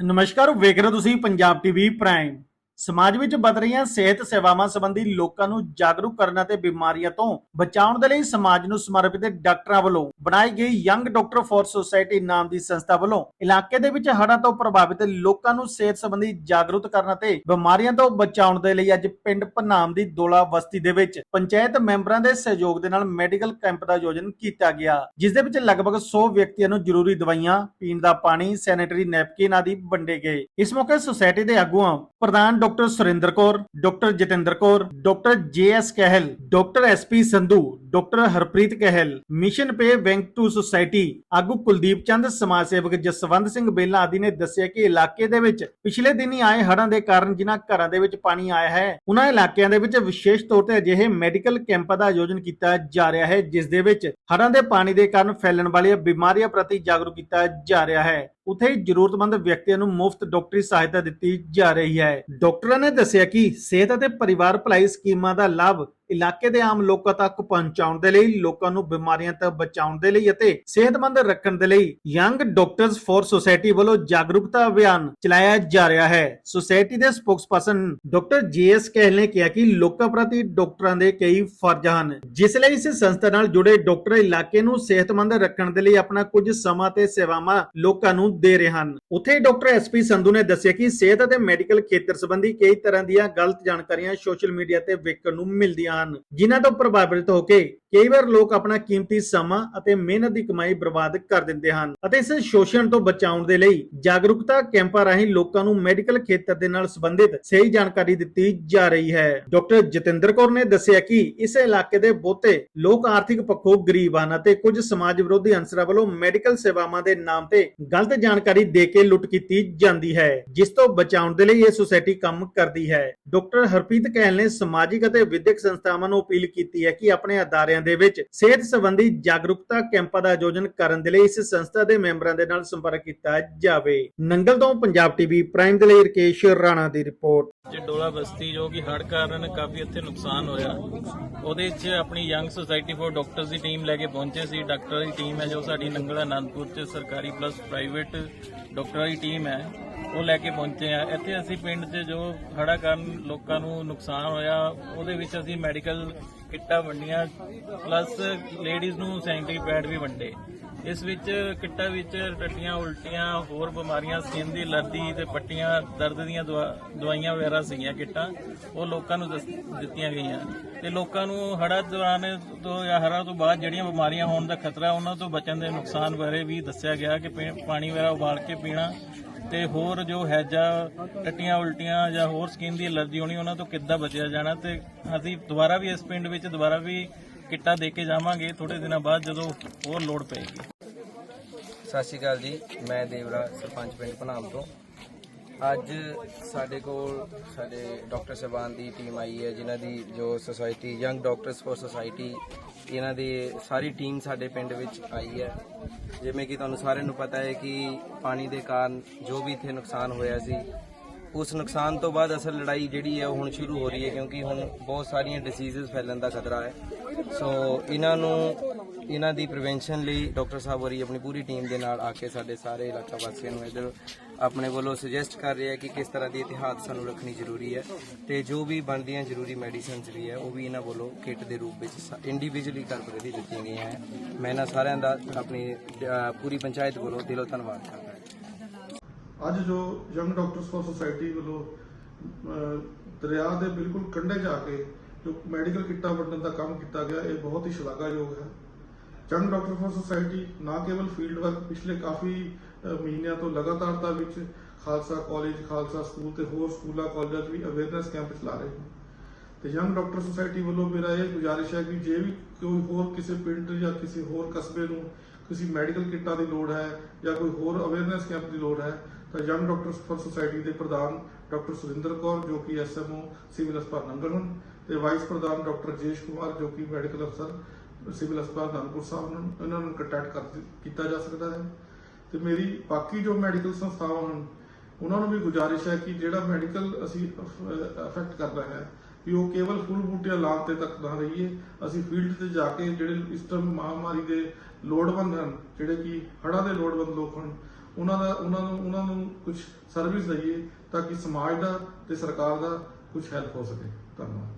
ਨਮਸਕਾਰ ਵੇਖ ਰਹੇ ਹੋ ਤੁਸੀਂ ਪੰਜਾਬ ਟੀਵੀ ਪ੍ਰਾਈਮ। ਸਮਾਜ ਵਿੱਚ ਵੱਧ ਰਹੀਆਂ ਸਿਹਤ ਸੇਵਾਵਾਂ ਸੰਬੰਧੀ ਲੋਕਾਂ ਨੂੰ ਜਾਗਰੂਕ ਕਰਨ ਅਤੇ ਬਿਮਾਰੀਆਂ ਤੋਂ ਬਚਾਉਣ ਦੇ ਲਈ ਸਮਾਜ ਨੂੰ ਸਮਰਪਿਤ ਡਾਕਟਰਾਂ ਵੱਲੋਂ ਬਣਾਈ ਗਈ ਯੰਗ ਡਾਕਟਰ ਫੋਰ ਸੁਸਾਇਟੀ ਨਾਮ ਦੀ ਸੰਸਥਾ ਵੱਲੋਂ ਇਲਾਕੇ ਦੇ ਵਿੱਚ ਹੜ੍ਹਾਂ ਤੋਂ ਪ੍ਰਭਾਵਿਤ ਲੋਕਾਂ ਨੂੰ ਸਿਹਤ ਸੰਬੰਧੀ ਜਾਗਰੂਕ ਕਰਨ ਅਤੇ ਬਿਮਾਰੀਆਂ ਤੋਂ ਬਚਾਉਣ ਦੇ ਲਈ ਅੱਜ ਪਿੰਡ ਪਨਾਮ ਦੀ ਦੋਲਾ ਬਸਤੀ ਦੇ ਵਿੱਚ ਪੰਚਾਇਤ ਮੈਂਬਰਾਂ ਦੇ ਸਹਿਯੋਗ ਦੇ ਨਾਲ ਮੈਡੀਕਲ ਕੈਂਪ ਦਾ ਆਯੋਜਨ ਕੀਤਾ ਗਿਆ, ਜਿਸ ਦੇ ਵਿੱਚ ਲਗਭਗ 100 ਵਿਅਕਤੀਆਂ ਨੂੰ ਜ਼ਰੂਰੀ ਦਵਾਈਆਂ, ਪੀਣ ਦਾ ਪਾਣੀ, ਸੈਨੀਟਰੀ ਨੈਪਕਿਨ ਆਦਿ ਵੰਡੇ ਗਏ। ਇਸ ਮੌਕੇ ਸੁਸਾਇਟੀ ਦੇ ਆਗੂਆਂ, ਪ੍ਰਧਾਨ doctor Surinder Kaur, doctor Jatinder Kaur, doctor J S Kahal, doctor S P Sandhu, doctor Harpreet Kahal, mission pay back to society, ਆਗੂ ਕੁਲਦੀਪ ਚੰਦ, ਸਮਾਜ ਸੇਵਕ ਜਸਵੰਤ ਸਿੰਘ ਬੇਲਾ ਆਦਿ ਨੇ ਦੱਸਿਆ ਕਿ ਇਲਾਕੇ ਦੇ ਵਿੱਚ ਪਿਛਲੇ ਦਿਨ ਹੀ ਆਏ ਹੜ੍ਹਾਂ ਦੇ ਕਾਰਨ ਜਿਨ੍ਹਾਂ ਘਰਾਂ ਦੇ ਵਿੱਚ ਪਾਣੀ ਆਇਆ ਹੈ, ਉਹਨਾਂ ਇਲਾਕਿਆਂ ਦੇ ਵਿੱਚ ਵਿਸ਼ੇਸ਼ ਤੌਰ ਤੇ ਅਜਿਹੇ ਮੈਡੀਕਲ ਕੈਂਪਾਂ ਦਾ ਆਯੋਜਨ ਕੀਤਾ ਜਾ ਰਿਹਾ ਹੈ, ਜਿਸ ਦੇ ਵਿੱਚ ਹੜ੍ਹਾਂ ਦੇ ਪਾਣੀ ਦੇ ਕਾਰਨ ਫੈਲਣ ਵਾਲੀਆਂ ਬਿਮਾਰੀਆਂ ਪ੍ਰਤੀ ਜਾਗਰੂਕ ਕੀਤਾ ਜਾ ਰਿਹਾ ਹੈ। ਉਥੇ ਜ਼ਰੂਰਤਮੰਦ ਵਿਅਕਤੀਆਂ ਨੂੰ ਮੁਫਤ ਡਾਕਟਰੀ ਸਹਾਇਤਾ ਦਿੱਤੀ ਜਾ ਰਹੀ ਹੈ। ਡਾਕਟਰਾਂ ਨੇ ਦੱਸਿਆ ਕਿ ਸਿਹਤ ਅਤੇ ਪਰਿਵਾਰ ਭਲਾਈ ਸਕੀਮਾਂ ਦਾ ਲਾਭ ਇਲਾਕੇ ਦੇ ਆਮ ਲੋਕਾਂ ਤੱਕ ਪਹੁੰਚਾਉਣ ਦੇ ਲਈ, ਲੋਕਾਂ ਨੂੰ ਬਿਮਾਰੀਆਂ ਤੋਂ ਬਚਾਉਣ ਦੇ ਲਈ ਅਤੇ ਸਿਹਤਮੰਦ ਰੱਖਣ ਦੇ ਲਈ ਯੰਗ ਡਾਕਟਰਸ ਫੋਰ ਸੁਸਾਇਟੀ ਵੱਲੋਂ ਜਾਗਰੂਕਤਾ ਅਭਿਆਨ ਚਲਾਇਆ ਜਾ ਰਿਹਾ ਹੈ। ਸੁਸਾਇਟੀ ਦੇ ਸਪੋਕਸਪਰਸਨ ਡਾਕਟਰ ਜੀਐਸ ਕਹਿਲ ਨੇ ਕਿਹਾ ਕਿ ਲੋਕਾਂ ਪ੍ਰਤੀ ਡਾਕਟਰਾਂ ਦੇ ਕਈ ਫਰਜ਼ ਹਨ, ਜਿਸ ਲਈ ਇਸ ਸੰਸਥਾ ਨਾਲ ਜੁੜੇ ਡਾਕਟਰ ਇਲਾਕੇ ਨੂੰ ਸਿਹਤਮੰਦ ਰੱਖਣ ਦੇ ਲਈ ਆਪਣਾ ਕੁਝ ਸਮਾਂ ਤੇ ਸੇਵਾਵਾਂ ਲੋਕਾਂ ਨੂੰ ਦੇ ਰਹੇ ਹਨ। ਉੱਥੇ ਡਾਕਟਰ ਐਸਪੀ ਸੰਧੂ ਨੇ ਦੱਸਿਆ ਕਿ ਸਿਹਤ ਅਤੇ ਮੈਡੀਕਲ ਖੇਤਰ ਸੰਬੰਧੀ ਕਈ ਤਰ੍ਹਾਂ ਦੀਆਂ ਗਲਤ ਜਾਣਕਾਰੀਆਂ ਸੋਸ਼ਲ ਮੀਡੀਆ ਤੇ ਵੇਖਣ ਨੂੰ ਮਿਲਦੀਆਂ ਹਨ ਜਿਨ੍ਹਾਂ ਤੋਂ ਪ੍ਰਭਾਵਿਤ ਹੋ ਕੇ ਕਈ ਵਾਰ ਲੋਕ ਆਪਣਾ ਕੀਮਤੀ ਸਮਾਂ ਅਤੇ ਮਿਹਨਤ ਦੀ ਕਮਾਈ ਬਰਬਾਦ ਕਰ ਦਿੰਦੇ ਹਨ ਅਤੇ ਇਸ ਸ਼ੋਸ਼ਣ ਤੋਂ ਬਚਾਉਣ ਦੇ ਲਈ ਜਾਗਰੂਕਤਾ ਕੈਂਪਾਂ ਰਾਹੀਂ ਲੋਕਾਂ ਨੂੰ ਮੈਡੀਕਲ ਖੇਤਰ ਦੇ ਨਾਲ ਸੰਬੰਧਿਤ ਸਹੀ ਜਾਣਕਾਰੀ ਦਿੱਤੀ ਜਾ ਰਹੀ ਹੈ। ਡਾਕਟਰ ਜਤਿੰਦਰ ਕੌਰ ਨੇ ਦੱਸਿਆ ਕਿ ਇਸ ਇਲਾਕੇ ਦੇ ਬਹੁਤੇ ਲੋਕ ਆਰਥਿਕ ਪੱਖੋਂ ਗਰੀਬ ਹਨ ਅਤੇ ਕੁਝ ਸਮਾਜ ਵਿਰੋਧੀ ਅੰਸਰਾਂ ਵੱਲੋਂ ਮੈਡੀਕਲ ਸੇਵਾਵਾਂ ਦੇ ਨਾਮ ਤੇ ਗਲਤ ਜਾਣਕਾਰੀ ਦੇ ਕੇ ਲੁੱਟ ਕੀਤੀ ਜਾਂਦੀ ਹੈ, ਜਿਸ ਤੋਂ ਬਚਾਉਣ ਦੇ ਲਈ ਇਹ ਸੁਸਾਇਟੀ ਕੰਮ ਕਰਦੀ ਹੈ। ਡਾਕਟਰ ਹਰਪ੍ਰੀਤ ਕਹਿਲ ਨੇ ਸਮਾਜਿਕ ਅਤੇ ਵਿਦਿਅਕ ਸੰਸਥਾ ਸੰਸਥਾਵਾਂ ਨੂੰ ਅਪੀਲ ਕੀਤੀ ਹੈ ਕਿ ਆਪਣੇ ਅਦਾਰਿਆਂ ਦੇ ਵਿੱਚ ਸਿਹਤ ਸੰਬੰਧੀ ਜਾਗਰੂਕਤਾ ਕੈਂਪਾਂ ਦਾ ਆਯੋਜਨ ਕਰਨ ਦੇ ਲਈ ਇਸ ਸੰਸਥਾ ਦੇ ਮੈਂਬਰਾਂ ਦੇ ਨਾਲ ਸੰਪਰਕ ਕੀਤਾ ਜਾਵੇ। ਨੰਗਲ ਤੋਂ ਪੰਜਾਬ ਟੀਵੀ ਪ੍ਰਾਈਮ ਦੇ ਲਈ ਰਕੇਸ਼ ਰਾਣਾ ਦੀ ਰਿਪੋਰਟ। ਜੇ ਡੋਲਾ ਬਸਤੀ ਜੋ ਕਿ ਹੜ੍ਹ ਕਾਰਨ ਕਾਫੀ ਇੱਥੇ ਨੁਕਸਾਨ ਹੋਇਆ, ਉਹਦੇ 'ਚ ਆਪਣੀ ਯੰਗ ਸੁਸਾਇਟੀ ਫॉर ਡਾਕਟਰਸ ਦੀ ਟੀਮ ਲੈ ਕੇ ਪਹੁੰਚੇ ਸੀ। ਡਾਕਟਰਾਂ ਦੀ ਟੀਮ ਹੈ ਜੋ ਸਾਡੀ ਨੰਗਲ ਅਨੰਦਪੁਰ 'ਚ ਸਰਕਾਰੀ ਪਲੱਸ ਪ੍ਰਾਈਵੇਟ ਡਾਕਟਰਾਂ ਦੀ ਟੀਮ ਹੈ। ਉਹ ਲੈ ਕੇ ਪਹੁੰਚੇ ਆ। ਇੱਥੇ ਅਸੀਂ ਪਿੰਡ 'ਚ ਜੋ ਹੜ੍ਹਾਂ ਕਾਰਨ ਲੋਕਾਂ ਨੂੰ ਨੁਕਸਾਨ ਹੋਇਆ, ਉਹਦੇ ਵਿੱਚ ਅਸੀਂ ਮੈਡੀਕਲ ਕਿੱਟਾਂ ਵੰਡੀਆਂ ਪਲੱਸ ਲੇਡੀਜ਼ ਨੂੰ ਸੈਨੀਟਰੀ ਪੈਡ ਵੀ ਵੰਡੇ। ਇਸ ਵਿੱਚ ਕਿੱਟਾਂ ਵਿੱਚ ਟੱਟੀਆਂ, ਉਲਟੀਆਂ, ਹੋਰ ਬਿਮਾਰੀਆਂ ਸਕਿਨ ਦੀ ਅਲਰਜੀ ਤੇ ਪੱਟੀਆਂ, ਦਰਦ ਦੀਆਂ ਦਵਾ- ਦਵਾਈਆਂ ਵਗੈਰਾ ਸੀਗੀਆਂ ਕਿੱਟਾਂ। ਉਹ ਲੋਕਾਂ ਨੂੰ ਦੱਸ- ਦਿੱਤੀਆਂ ਗਈਆਂ। ਤੇ ਲੋਕਾਂ ਨੂੰ ਹੜ੍ਹਾਂ ਦੌਰਾਨ ਤੋਂ ਜਾਂ ਹੜ੍ਹਾਂ ਤੋਂ ਬਾਅਦ ਜਿਹੜੀਆਂ ਬਿਮਾਰੀਆਂ ਹੋਣ ਦਾ ਖਤਰਾ, ਉਹਨਾਂ ਤੋਂ ਬਚਣ ਦੇ ਨੁਕਸਾਨ ਬਾਰੇ ਵੀ ਦੱਸਿਆ ਗਿਆ ਕਿ ਪੀ- ਪਾਣੀ ਵਗੈਰਾ ਉਬਾਲ ਕੇ ਪੀਣਾ ਤੇ ਹੋਰ ਜੋ ਹੈਜਾ, ਟੱਟੀਆਂ ਉਲਟੀਆਂ ਜਾਂ ਹੋਰ ਸਕਿਨ ਦੀ ਅਲਰਜੀ ਹੋਣੀ, ਉਹਨਾਂ ਤੋਂ ਕਿੱਦਾਂ ਬਚਿਆ ਜਾਣਾ? ਤੇ ਅਸੀਂ ਦੁਬਾਰਾ ਵੀ ਇਸ ਪਿੰਡ ਵਿੱਚ ਦੁਬਾਰਾ ਵੀ ਕਿੱਟਾਂ ਦੇ ਕੇ ਜਾਵਾਂਗੇ ਥੋੜੇ ਦਿਨਾਂ ਬਾਅਦ ਜਦੋਂ ਹੋਰ ਲੋੜ ਪਏਗੀ। ਸਤਿ ਸ਼੍ਰੀ ਅਕਾਲ ਜੀ, ਮੈਂ ਦੇਵਰਾ, ਸਰਪੰਚ ਪਿੰਡ ਭਨਾਮ ਤੋਂ। ਅੱਜ ਸਾਡੇ ਕੋਲ ਸਾਡੇ ਡਾਕਟਰ ਸਾਹਿਬਾਨ ਦੀ ਟੀਮ ਆਈ ਹੈ, ਜਿਨ੍ਹਾਂ ਦੀ ਜੋ society young doctors for society ਇਹਨਾਂ ਦੀ ਸਾਰੀ ਟੀਮ ਸਾਡੇ ਪਿੰਡ ਵਿੱਚ ਆਈ ਹੈ। ਜਿਵੇਂ ਕਿ ਤੁਹਾਨੂੰ ਸਾਰਿਆਂ ਨੂੰ ਪਤਾ ਹੈ ਕਿ ਪਾਣੀ ਦੇ ਕਾਰਨ ਜੋ ਵੀ ਇੱਥੇ ਨੁਕਸਾਨ ਹੋਇਆ ਸੀ ਉਸ ਨੁਕਸਾਨ ਤੋਂ ਬਾਅਦ ਅਸਲ ਲੜਾਈ ਜਿਹੜੀ ਹੈ ਉਹ ਹੁਣ ਸ਼ੁਰੂ ਹੋ ਰਹੀ ਹੈ ਕਿਉਂਕਿ ਹੁਣ ਬਹੁਤ ਸਾਰੀਆਂ ਡਿਸੀਜ਼ਸ ਫੈਲਣ ਦਾ ਖਤਰਾ ਹੈ। ਸੋ ਇਹਨਾਂ ਨੂੰ, ਇਹਨਾਂ ਦੀ ਪ੍ਰੀਵੈਂਸ਼ਨ ਲਈ ਡਾਕਟਰ ਸਾਹਿਬ ਹੋਰੀ ਆਪਣੀ ਪੂਰੀ ਟੀਮ ਦੇ ਨਾਲ ਆ ਕੇ ਸਾਡੇ ਸਾਰੇ ਇਲਾਕਾ ਵਾਸੀਆਂ ਨੂੰ ਇੱਧਰ ਆਪਣੇ ਵੱਲੋਂ ਸੁਜੈਸਟ ਕਰ ਰਿਹਾ ਕਿ ਕਿਸ ਤਰ੍ਹਾਂ ਦੀ ਇਤਿਹਾਸ ਸਾਨੂੰ ਰੱਖਣੀ ਜ਼ਰੂਰੀ ਹੈ ਤੇ ਜੋ ਵੀ ਬਣਦੀਆਂ ਜ਼ਰੂਰੀ ਮੈਡੀਸਿਨਸ ਵੀ ਹੈ, ਉਹ ਵੀ ਇਹਨਾਂ ਵੱਲੋਂ ਕਿੱਟ ਦੇ ਰੂਪ ਵਿੱਚ ਇੰਡੀਵਿਜੂਅਲੀ ਕਰਕੇ ਦੀ ਦਿੱਤੀਆਂ ਗਈਆਂ ਹੈ। ਮੈਂ ਇਹਨਾਂ ਸਾਰਿਆਂ ਦਾ ਆਪਣੀ ਪੂਰੀ ਪੰਚਾਇਤ ਵੱਲੋਂ ਦਿਲੋਂ ਧੰਨਵਾਦ ਕਰਦਾ ਅੱਜ ਜੋ ਯੰਗ ਡਾਕਟਰਸ ਫॉर ਸੁਸਾਇਟੀ ਵੱਲੋਂ ਦਰਿਆ ਦੇ ਬਿਲਕੁਲ ਕੰਢੇ ਜਾ ਕੇ ਜੋ ਮੈਡੀਕਲ ਕਿੱਟਾਂ ਵੰਡਣ ਦਾ ਕੰਮ ਕੀਤਾ ਗਿਆ, ਇਹ ਬਹੁਤ ਹੀ ਸ਼ਲਾਘਾਯੋਗ ਹੈ। ਯੰਗ ਡਾਕਟਰ ਫॉर ਸੁਸਾਇਟੀ ਨਾ ਕੇਵਲ ਫੀਲਡ ਵਰਕ ਪਿਛਲੇ ਕਾਫੀ ਮਹੀਨਿਆਂ ਤੋਂ ਲਗਾਤਾਰਤਾ ਵਿੱਚ ਖਾਲਸਾ ਕਾਲਜ, ਖਾਲਸਾ ਸਕੂਲ ਤੇ ਹੋਰ ਸਕੂਲਾਂ, ਕਾਲਜਾਂ 'ਚ ਵੀ ਅਵੇਅਰਨੈਸ ਕੈਂਪ ਚਲਾ ਰਹੇ ਹਨ ਤੇ ਯੰਗ ਡਾਕਟਰ ਸੁਸਾਇਟੀ ਵੱਲੋਂ ਮੇਰਾ ਇਹ ਗੁਜ਼ਾਰਿਸ਼ ਹੈ ਕਿ ਜੇ ਵੀ ਕੋਈ ਹੋਰ ਕਿਸੇ ਪਿੰਡ ਜਾਂ ਕਿਸੇ ਹੋਰ ਕਸਬੇ ਨੂੰ ਕਿਸੇ ਮੈਡੀਕਲ ਕਿੱਟਾਂ ਦੀ ਲੋੜ ਹੈ ਜਾਂ ਕੋਈ ਹੋਰ ਅਵੇਅਰਨੈਸ ਕੈਂਪ ਦੀ ਲੋੜ ਹੈ ਤਾਂ ਯੰਗ ਡਾਕਟਰਸ ਫॉर ਸੁਸਾਇਟੀ ਦੇ ਪ੍ਰਧਾਨ ਡਾਕਟਰ ਸੁਰਿੰਦਰ ਕੌਰ, ਜੋ ਕਿ ਐਸਐਮਓ ਸਿਵਲ ਹਸਪਤਾਲ ਨੰਗਲ ਹਨ, ਤੇ ਵਾਈਸ ਪ੍ਰਧਾਨ ਡਾਕਟਰ ਜੇਸ਼ ਕੁਮਾਰ, ਜੋ ਕਿ ਮੈਡੀਕਲ ਅਫਸਰ ਸਿਵਲ ਹਸਪਤਾਲ ਨਾਨਕਪੁਰ ਸਾਹਿਬ ਨੂੰ ਇਹਨਾਂ ਨੂੰ ਕੰਟੈਕਟ ਕਰ ਕੀਤਾ ਜਾ ਸਕਦਾ ਹੈ। ਤੇ ਮੇਰੀ ਬਾਕੀ ਜੋ ਮੈਡੀਕਲ ਸੰਸਥਾਵਾਂ ਹਨ, ਉਹਨਾਂ ਨੂੰ ਵੀ ਗੁਜ਼ਾਰਿਸ਼ ਹੈ ਕਿ ਜਿਹੜਾ ਮੈਡੀਕਲ ਅਸੀਂ ਅਫੈਕਟ ਕਰਦਾ ਹੈ, ਵੀ ਉਹ ਕੇਵਲ ਫੁੱਲ ਬੂਟੀਆਂ ਲਾਉਣ ਤੇ ਤੱਕ ਨਾ ਰਹੀਏ, ਅਸੀਂ ਫੀਲਡ ਤੇ ਜਾ ਕੇ ਜਿਹੜੇ ਇਸ ਟਾਈਮ ਮਹਾਮਾਰੀ ਦੇ ਲੋੜਵੰਦ ਹਨ, ਜਿਹੜੇ ਕਿ ਹੜ੍ਹਾਂ ਦੇ ਲੋੜਵੰਦ ਲੋਕ ਹਨ ਉਹਨਾਂ ਦਾ, ਉਹਨਾਂ ਨੂੰ ਉਹਨਾਂ ਨੂੰ ਕੁਝ ਸਰਵਿਸ ਦਈਏ ਤਾਂ ਕਿ ਸਮਾਜ ਦਾ ਤੇ ਸਰਕਾਰ ਦਾ ਕੁਝ ਹੈਲਪ ਹੋ ਸਕੇ। ਧੰਨਵਾਦ।